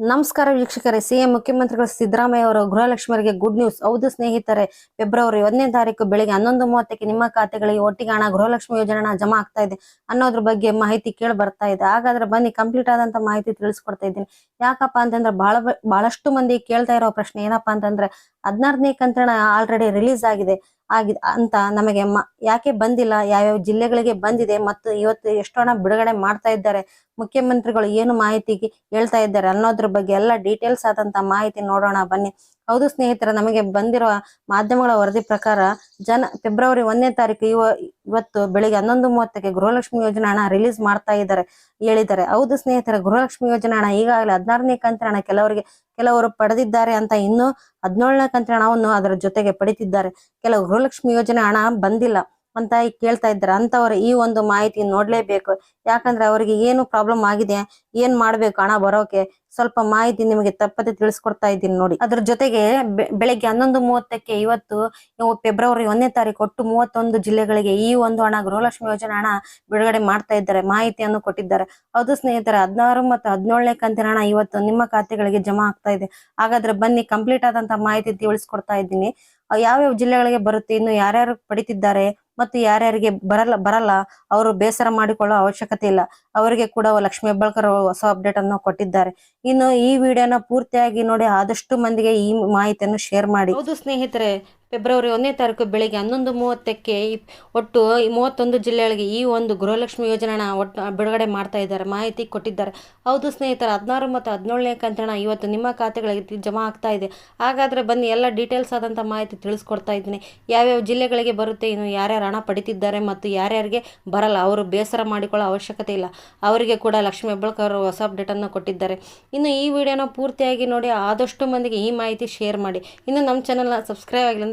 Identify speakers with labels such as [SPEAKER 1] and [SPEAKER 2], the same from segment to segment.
[SPEAKER 1] ನಮಸ್ಕಾರ ವೀಕ್ಷಕರೇ. ಸಿಎಂ ಮುಖ್ಯಮಂತ್ರಿಗಳು ಸಿದ್ದರಾಮಯ್ಯ ಅವರು ಗೃಹಲಕ್ಷ್ಮಿಯರಿಗೆ ಗುಡ್ ನ್ಯೂಸ್ ಹೌದು ಸ್ನೇಹಿತರೆ, ಫೆಬ್ರವರಿ ಒಂದನೇ ತಾರೀಕು ಬೆಳಿಗ್ಗೆ ಹನ್ನೊಂದು ಮೂವತ್ತಕ್ಕೆ ನಿಮ್ಮ ಖಾತೆಗಳಿಗೆ ಒಟ್ಟಿಗೆ ಹಣ ಗೃಹಲಕ್ಷ್ಮಿ ಯೋಜನೆ ಜಮಾ ಆಗ್ತಾ ಇದೆ ಅನ್ನೋದ್ರ ಬಗ್ಗೆ ಮಾಹಿತಿ ಕೇಳಿ ಬರ್ತಾ ಇದೆ. ಹಾಗಾದ್ರೆ ಬನ್ನಿ ಕಂಪ್ಲೀಟ್ ಆದಂತ ಮಾಹಿತಿ ತಿಳಿಸ್ಕೊಡ್ತಾ ಇದ್ದೀನಿ. ಯಾಕಪ್ಪ ಅಂತಂದ್ರೆ ಬಹಳ ಬಹಳಷ್ಟು ಮಂದಿ ಕೇಳ್ತಾ ಇರೋ ಪ್ರಶ್ನೆ ಏನಪ್ಪಾ ಅಂತಂದ್ರೆ ಹದಿನಾರನೇ ಕಂತ್ರಣ ಆಲ್ರೆಡಿ ರಿಲೀಸ್ ಆಗಿದೆ. ಆಗಿದೆ ಅಂತ ನಮಗೆ ಯಾಕೆ ಬಂದಿಲ್ಲ? ಯಾವ್ಯಾವ ಜಿಲ್ಲೆಗಳಿಗೆ ಬಂದಿದೆ? ಮತ್ತು ಇವತ್ತು ಎಷ್ಟು ಹಣ ಬಿಡುಗಡೆ ಮಾಡ್ತಾ ಇದ್ದಾರೆ? ಮುಖ್ಯಮಂತ್ರಿಗಳು ಏನು ಮಾಹಿತಿ ಹೇಳ್ತಾ ಇದ್ದಾರೆ ಅನ್ನೋದ್ರ ಬಗ್ಗೆ ಎಲ್ಲ ಡೀಟೇಲ್ಸ್ ಆದಂತ ಮಾಹಿತಿ ನೋಡೋಣ ಬನ್ನಿ. ಹೌದು ಸ್ನೇಹಿತರ, ನಮಗೆ ಬಂದಿರುವ ಮಾಧ್ಯಮಗಳ ವರದಿ ಪ್ರಕಾರ ಜನ ಫೆಬ್ರವರಿ ಒಂದನೇ ತಾರೀಕು ಇವ, ಇವತ್ತು ಬೆಳಿಗ್ಗೆ ಹನ್ನೊಂದು ಮೂವತ್ತಕ್ಕೆ ಗೃಹಲಕ್ಷ್ಮಿ ಯೋಜನೆ ಹಣ ರಿಲೀಸ್ ಮಾಡ್ತಾ ಇದ್ದಾರೆ ಹೇಳಿದ್ದಾರೆ. ಹೌದು ಸ್ನೇಹಿತರ, ಗೃಹಲಕ್ಷ್ಮಿ ಯೋಜನೆ ಹಣ ಈಗಾಗಲೇ ಹದಿನಾರನೇ ಕಂತಿನ ಹಣ ಕೆಲವರಿಗೆ, ಕೆಲವರು ಪಡೆದಿದ್ದಾರೆ ಅಂತ ಇನ್ನು ಹದಿನೇಳನೇ ಕಂತಿನ ಹಣವನ್ನು ಅದರ ಜೊತೆಗೆ ಪಡಿತಿದ್ದಾರೆ. ಕೆಲವು ಗೃಹಲಕ್ಷ್ಮಿ ಯೋಜನೆ ಹಣ ಬಂದಿಲ್ಲ. ಅಂತ ಕೇಳ್ತಾ ಇದ್ದಾರೆ. ಅಂತವರು ಈ ಒಂದು ಮಾಹಿತಿ ನೋಡ್ಲೇಬೇಕು. ಯಾಕಂದ್ರೆ ಅವರಿಗೆ ಏನು ಪ್ರಾಬ್ಲಮ್ ಆಗಿದೆ, ಏನ್ ಮಾಡ್ಬೇಕು ಹಣ ಬರೋಕೆ, ಸ್ವಲ್ಪ ಮಾಹಿತಿ ನಿಮಗೆ ತಪ್ಪದೆ ತಿಳಿಸ್ಕೊಡ್ತಾ ಇದ್ದೀನಿ ನೋಡಿ. ಅದ್ರ ಜೊತೆಗೆ ಬೆಳಗ್ಗೆ ಹನ್ನೊಂದು ಮೂವತ್ತಕ್ಕೆ ಇವತ್ತು ಇವು ಫೆಬ್ರವರಿ ಒಂದನೇ ತಾರೀಕು ಒಟ್ಟು ಮೂವತ್ತೊಂದು ಜಿಲ್ಲೆಗಳಿಗೆ ಈ ಒಂದು ಹಣ, ಗೃಹಲಕ್ಷ್ಮಿ ಯೋಜನೆ ಹಣ ಬಿಡುಗಡೆ ಮಾಡ್ತಾ ಇದ್ದಾರೆ, ಮಾಹಿತಿಯನ್ನು ಕೊಟ್ಟಿದ್ದಾರೆ. ಹೌದು ಸ್ನೇಹಿತರೆ ಹದಿನಾರು ಮತ್ತು ಹದಿನೇಳನೇ ಕಂತಿನ ಹಣ ಇವತ್ತು ನಿಮ್ಮ ಖಾತೆಗಳಿಗೆ ಜಮಾ ಆಗ್ತಾ ಇದೆ. ಹಾಗಾದ್ರೆ ಬನ್ನಿ, ಕಂಪ್ಲೀಟ್ ಆದಂತ ಮಾಹಿತಿ ತಿಳಿಸ್ಕೊಡ್ತಾ ಇದ್ದೀನಿ. ಯಾವ್ಯಾವ ಜಿಲ್ಲೆಗಳಿಗೆ ಬರುತ್ತೆ, ಇನ್ನು ಯಾರ್ಯಾರು ಪಡಿತಿದ್ದಾರೆ ಮತ್ತು ಯಾರ್ಯಾರಿಗೆ ಬರಲ್ಲ ಬರಲ್ಲ, ಅವರು ಬೇಸರ ಮಾಡಿಕೊಳ್ಳೋ ಅವಶ್ಯಕತೆ ಇಲ್ಲ. ಅವರಿಗೆ ಕೂಡ ಲಕ್ಷ್ಮೀ ಹೆಬ್ಬಾಳ್ಕರ್ ಹೊಸ ಅಪ್ಡೇಟ್ ಅನ್ನು ಕೊಟ್ಟಿದ್ದಾರೆ. ಇನ್ನು ಈ ವಿಡಿಯೋನ ಪೂರ್ತಿಯಾಗಿ ನೋಡಿ ಆದಷ್ಟು ಮಂದಿಗೆ ಈ ಮಾಹಿತಿಯನ್ನು ಶೇರ್ ಮಾಡಿ. ಹೌದು ಸ್ನೇಹಿತರೆ ಫೆಬ್ರವರಿ ಒಂದನೇ ತಾರೀಕು ಬೆಳಿಗ್ಗೆ ಹನ್ನೊಂದು ಮೂವತ್ತಕ್ಕೆ ಒಟ್ಟು ಮೂವತ್ತೊಂದು ಜಿಲ್ಲೆಗಳಿಗೆ ಈ ಒಂದು ಗೃಹಲಕ್ಷ್ಮಿ ಯೋಜನೆನ ಒಟ್ಟು ಬಿಡುಗಡೆ ಮಾಡ್ತಾ ಇದ್ದಾರೆ. ಮಾಹಿತಿ ಕೊಟ್ಟಿದ್ದಾರೆ. ಹೌದು ಸ್ನೇಹಿತರೆ, ಹದಿನಾರು ಮತ್ತು ಹದಿನೇಳನೇ ಕಂತಿನ ಇವತ್ತು ನಿಮ್ಮ ಖಾತೆಗಳಿಗೆ ಜಮಾ ಆಗ್ತಾ ಇದೆ. ಹಾಗಾದರೆ ಬನ್ನಿ, ಎಲ್ಲ ಡೀಟೇಲ್ಸ್ ಆದಂಥ ಮಾಹಿತಿ ತಿಳಿಸ್ಕೊಡ್ತಾ ಇದ್ದೀನಿ. ಯಾವ್ಯಾವ ಜಿಲ್ಲೆಗಳಿಗೆ ಬರುತ್ತೆ, ಇನ್ನು ಯಾರ್ಯಾರು ಹಣ ಪಡಿತಿದ್ದಾರೆ ಮತ್ತು ಯಾರ್ಯಾರಿಗೆ ಬರಲ್ಲ, ಅವರು ಬೇಸರ ಮಾಡಿಕೊಳ್ಳೋ ಅವಶ್ಯಕತೆ ಇಲ್ಲ. ಅವರಿಗೆ ಕೂಡ ಲಕ್ಷ್ಮೀ ಅವರು ಹೊಸ ಅಪ್ಡೇಟನ್ನು ಕೊಟ್ಟಿದ್ದಾರೆ. ಇನ್ನು ಈ ವಿಡಿಯೋನ ಪೂರ್ತಿಯಾಗಿ ನೋಡಿ, ಆದಷ್ಟು ಮಂದಿಗೆ ಈ ಮಾಹಿತಿ ಶೇರ್ ಮಾಡಿ. ಇನ್ನು ನಮ್ಮ ಚಾನಲ್ನ ಸಬ್ಸ್ಕ್ರೈಬ್ ಆಗಿಲ್ಲ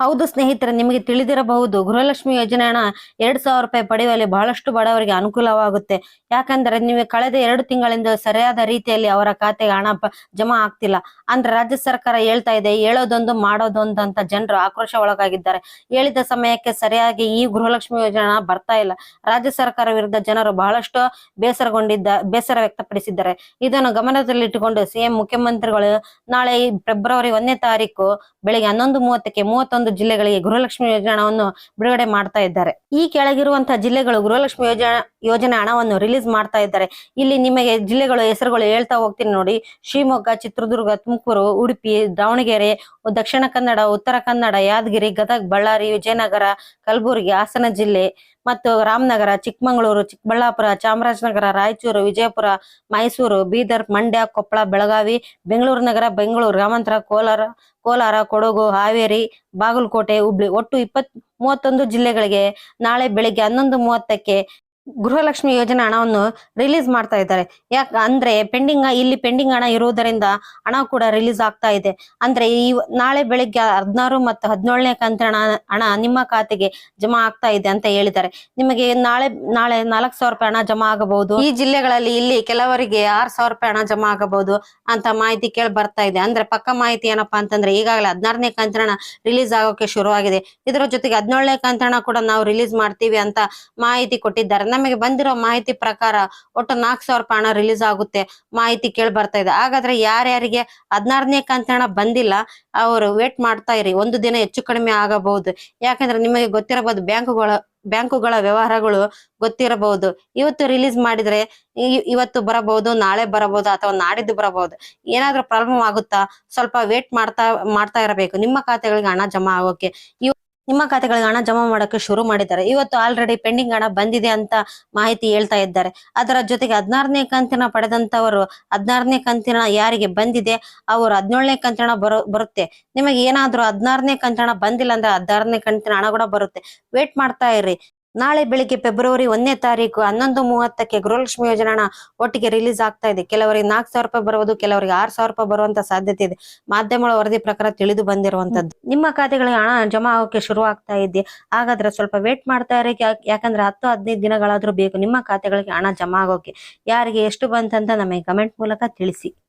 [SPEAKER 1] ಹೌದು ಸ್ನೇಹಿತರೆ, ನಿಮಗೆ ತಿಳಿದಿರಬಹುದು, ಗೃಹಲಕ್ಷ್ಮಿ ಯೋಜನೆ ಹಣ ಎರಡ್ ಸಾವಿರ ರೂಪಾಯಿ ಪಡೆಯುವಲ್ಲಿ ಬಹಳಷ್ಟು ಬಡವರಿಗೆ ಅನುಕೂಲವಾಗುತ್ತೆ. ಯಾಕಂದ್ರೆ ನೀವು ಕಳೆದ ಎರಡು ತಿಂಗಳಿಂದ ಸರಿಯಾದ ರೀತಿಯಲ್ಲಿ ಅವರ ಖಾತೆಗೆ ಹಣ ಜಮಾ ಆಗ್ತಿಲ್ಲ. ಅಂದ್ರೆ ರಾಜ್ಯ ಸರ್ಕಾರ ಹೇಳ್ತಾ ಇದೆ, ಹೇಳೋದೊಂದು ಮಾಡೋದೊಂದು ಅಂತ ಜನರು ಆಕ್ರೋಶ ಒಳಗಾಗಿದ್ದಾರೆ. ಹೇಳಿದ ಸಮಯಕ್ಕೆ ಸರಿಯಾಗಿ ಈ ಗೃಹಲಕ್ಷ್ಮಿ ಯೋಜನೆ ಬರ್ತಾ ಇಲ್ಲ. ರಾಜ್ಯ ಸರ್ಕಾರ ವಿರುದ್ಧ ಜನರು ಬಹಳಷ್ಟು ಬೇಸರಗೊಂಡಿದ್ದ, ಬೇಸರ ವ್ಯಕ್ತಪಡಿಸಿದ್ದಾರೆ. ಇದನ್ನು ಗಮನದಲ್ಲಿಟ್ಟುಕೊಂಡು ಸಿಎಂ ಮುಖ್ಯಮಂತ್ರಿಗಳು ನಾಳೆ ಫೆಬ್ರವರಿ ಒಂದನೇ ತಾರೀಕು ಬೆಳಿಗ್ಗೆ ಹನ್ನೊಂದು ಮೂವತ್ತಕ್ಕೆ ಮೂವತ್ತೊಂದು ಜಿಲ್ಲೆಗಳಿಗೆ ಗೃಹಲಕ್ಷ್ಮಿ ಯೋಜನೆ ಹಣವನ್ನು ಬಿಡುಗಡೆ ಮಾಡ್ತಾ ಇದ್ದಾರೆ. ಈ ಕೆಳಗಿರುವಂತಹ ಜಿಲ್ಲೆಗಳು ಗೃಹಲಕ್ಷ್ಮಿ ಯೋಜನೆ ಯೋಜನೆ ಹಣವನ್ನು ರಿಲೀಸ್ ಮಾಡ್ತಾ ಇದ್ದಾರೆ. ಇಲ್ಲಿ ನಿಮಗೆ ಜಿಲ್ಲೆಗಳು ಹೆಸರುಗಳು ಹೇಳ್ತಾ ಹೋಗ್ತೀನಿ ನೋಡಿ. ಶಿವಮೊಗ್ಗ, ಚಿತ್ರದುರ್ಗ, ತುಮಕೂರು, ಉಡುಪಿ, ದಾವಣಗೆರೆ, ದಕ್ಷಿಣ ಕನ್ನಡ, ಉತ್ತರ ಕನ್ನಡ, ಯಾದಗಿರಿ, ಗದಗ, ಬಳ್ಳಾರಿ, ವಿಜಯನಗರ, ಕಲಬುರಗಿ, ಹಾಸನ ಜಿಲ್ಲೆ ಮತ್ತು ರಾಮನಗರ, ಚಿಕ್ಕಮಗಳೂರು, ಚಿಕ್ಕಬಳ್ಳಾಪುರ, ಚಾಮರಾಜನಗರ, ರಾಯಚೂರು, ವಿಜಯಪುರ, ಮೈಸೂರು, ಬೀದರ್, ಮಂಡ್ಯ, ಕೊಪ್ಪಳ, ಬೆಳಗಾವಿ, ಬೆಂಗಳೂರು ನಗರ, ಬೆಂಗಳೂರು, ಗ್ರಾಮಾಂತರ, ಕೋಲಾರ ಕೋಲಾರ, ಕೊಡಗು, ಹಾವೇರಿ, ಬಾಗಲಕೋಟೆ, ಹುಬ್ಳಿ. ಒಟ್ಟು ಇಪ್ಪತ್ ಮೂವತ್ತೊಂದು ಜಿಲ್ಲೆಗಳಿಗೆ ನಾಳೆ ಬೆಳಿಗ್ಗೆ ಹನ್ನೊಂದು ಮೂವತ್ತಕ್ಕೆ ಗೃಹಲಕ್ಷ್ಮಿ ಯೋಜನೆ ಹಣವನ್ನು ರಿಲೀಸ್ ಮಾಡ್ತಾ ಇದ್ದಾರೆ. ಯಾಕ ಅಂದ್ರೆ ಪೆಂಡಿಂಗ್ ಇಲ್ಲಿ ಪೆಂಡಿಂಗ್ ಹಣ ಇರುವುದರಿಂದ ಹಣ ಕೂಡ ರಿಲೀಸ್ ಆಗ್ತಾ ಇದೆ. ಅಂದ್ರೆ ಈ ನಾಳೆ ಬೆಳಿಗ್ಗೆ ಹದಿನಾರು ಮತ್ತು ಹದಿನೇಳನೇ ಕಂತಿನ ಹಣ ನಿಮ್ಮ ಖಾತೆಗೆ ಜಮಾ ಆಗ್ತಾ ಇದೆ ಅಂತ ಹೇಳಿದ್ದಾರೆ. ನಿಮಗೆ ನಾಳೆ ನಾಳೆ ನಾಲ್ಕು ಸಾವಿರ ರೂಪಾಯಿ ಹಣ ಜಮಾ ಆಗಬಹುದು. ಈ ಜಿಲ್ಲೆಗಳಲ್ಲಿ ಇಲ್ಲಿ ಕೆಲವರಿಗೆ ಆರ್ ಸಾವಿರ ರೂಪಾಯಿ ಹಣ ಜಮಾ ಆಗಬಹುದು ಅಂತ ಮಾಹಿತಿ ಕೇಳಿ ಬರ್ತಾ ಇದೆ. ಅಂದ್ರೆ ಪಕ್ಕ ಮಾಹಿತಿ ಏನಪ್ಪಾ ಅಂತಂದ್ರೆ ಈಗಾಗಲೇ ಹದಿನಾರನೇ ಕಂತಿನ ಹಣ ರಿಲೀಸ್ ಆಗೋಕೆ ಶುರುವಾಗಿದೆ. ಇದರ ಜೊತೆಗೆ ಹದಿನೇಳನೇ ಕಂತಿನ ಹಣ ಕೂಡ ನಾವು ರಿಲೀಸ್ ಮಾಡ್ತೀವಿ ಅಂತ ಮಾಹಿತಿ ಕೊಟ್ಟಿದ್ದಾರೆ. ನಮಗೆ ಬಂದಿರೋ ಮಾಹಿತಿ ಪ್ರಕಾರ ಒಟ್ಟು ನಾಲ್ಕು ಸಾವಿರ ಹಣ ರಿಲೀಸ್ ಆಗುತ್ತೆ. ಮಾಹಿತಿ ಕೇಳಿ ಬರ್ತಾ ಇದೆ. ಹಾಗಾದ್ರೆ ಯಾರ್ಯಾರಿಗೆ ಹದಿನಾರನೇ ಕಂತಿನ ಹಣ ಬಂದಿಲ್ಲ, ಅವರು ವೇಟ್ ಮಾಡ್ತಾ ಇರಿ. ಒಂದು ದಿನ ಹೆಚ್ಚು ಕಡಿಮೆ ಆಗಬಹುದು. ಯಾಕಂದ್ರೆ ನಿಮಗೆ ಗೊತ್ತಿರಬಹುದು ಬ್ಯಾಂಕುಗಳ ಬ್ಯಾಂಕುಗಳ ವ್ಯವಹಾರಗಳು ಗೊತ್ತಿರಬಹುದು. ಇವತ್ತು ರಿಲೀಸ್ ಮಾಡಿದ್ರೆ ಇವತ್ತು ಬರಬಹುದು, ನಾಳೆ ಬರಬಹುದು ಅಥವಾ ನಾಡಿದ್ದು ಬರಬಹುದು. ಏನಾದ್ರೂ ಪ್ರಾಬ್ಲಮ್ ಆಗುತ್ತಾ? ಸ್ವಲ್ಪ ವೇಟ್ ಮಾಡ್ತಾ ಮಾಡ್ತಾ ಇರಬೇಕು. ನಿಮ್ಮ ಖಾತೆಗಳಿಗೆ ಹಣ ಜಮಾ ಆಗೋಕೆ. ನಿಮ್ಮ ಖಾತೆಗಳಿಗೆ ಹಣ ಜಮಾ ಮಾಡೋಕೆ ಶುರು ಮಾಡಿದ್ದಾರೆ. ಇವತ್ತು ಆಲ್ರೆಡಿ ಪೆಂಡಿಂಗ್ ಹಣ ಬಂದಿದೆ ಅಂತ ಮಾಹಿತಿ ಹೇಳ್ತಾ ಇದ್ದಾರೆ. ಅದರ ಜೊತೆಗೆ ಹದಿನಾರನೇ ಕಂತಿನ ಪಡೆದಂತವರು ಹದಿನಾರನೇ ಕಂತಿನ ಯಾರಿಗೆ ಬಂದಿದೆ, ಅವರು ಹದಿನೇಳನೇ ಕಂತಿನ ಬರೋ, ಬರುತ್ತೆ. ನಿಮಗೆ ಏನಾದರೂ ಹದಿನಾರನೇ ಕಂತಿನ ಬಂದಿಲ್ಲ ಅಂದ್ರೆ ಹದಿನಾರನೇ ಕಂತಿನ ಹಣ ಕೂಡ ಬರುತ್ತೆ. ವೇಟ್ ಮಾಡ್ತಾ ಇರಿ. ನಾಳೆ ಬೆಳಿಗ್ಗೆ ಫೆಬ್ರವರಿ ಒಂದನೇ ತಾರೀಕು ಹನ್ನೊಂದು ಮೂವತ್ತಕ್ಕೆ ಗೃಹಲಕ್ಷ್ಮಿ ಯೋಜನೆ ಹಣ ಒಟ್ಟಿಗೆ ರಿಲೀಸ್ ಆಗ್ತಾ ಇದೆ. ಕೆಲವರಿಗೆ ನಾಲ್ಕು ಸಾವಿರ ರೂಪಾಯಿ ಬರುವುದು ಕೆಲವರಿಗೆ ಆರ್ ಸಾವಿರ ರೂಪಾಯಿ ಬರುವಂತ ಸಾಧ್ಯತೆ ಇದೆ. ಮಾಧ್ಯಮಗಳ ವರದಿ ಪ್ರಕಾರ ತಿಳಿದು ಬಂದಿರುವಂತದ್ದು. ನಿಮ್ಮ ಖಾತೆಗಳಿಗೆ ಹಣ ಜಮಾ ಆಗೋಕೆ ಶುರು ಆಗ್ತಾ ಇದೆ. ಹಾಗಾದ್ರೆ ಸ್ವಲ್ಪ ವೇಟ್ ಮಾಡ್ತಾ ಇರೋಕೆ ಯಾಕ್- ಯಾಕಂದ್ರೆ ಹತ್ತು ಹದಿನೈದು ದಿನಗಳಾದ್ರೂ ಬೇಕು. ನಿಮ್ಮ ಖಾತೆಗಳಿಗೆ ಹಣ ಜಮಾ ಆಗೋಕೆ. ಯಾರಿಗೆ ಎಷ್ಟು ಬಂತಂತ ನಮಗೆ ಕಮೆಂಟ್ ಮೂಲಕ ತಿಳಿಸಿ.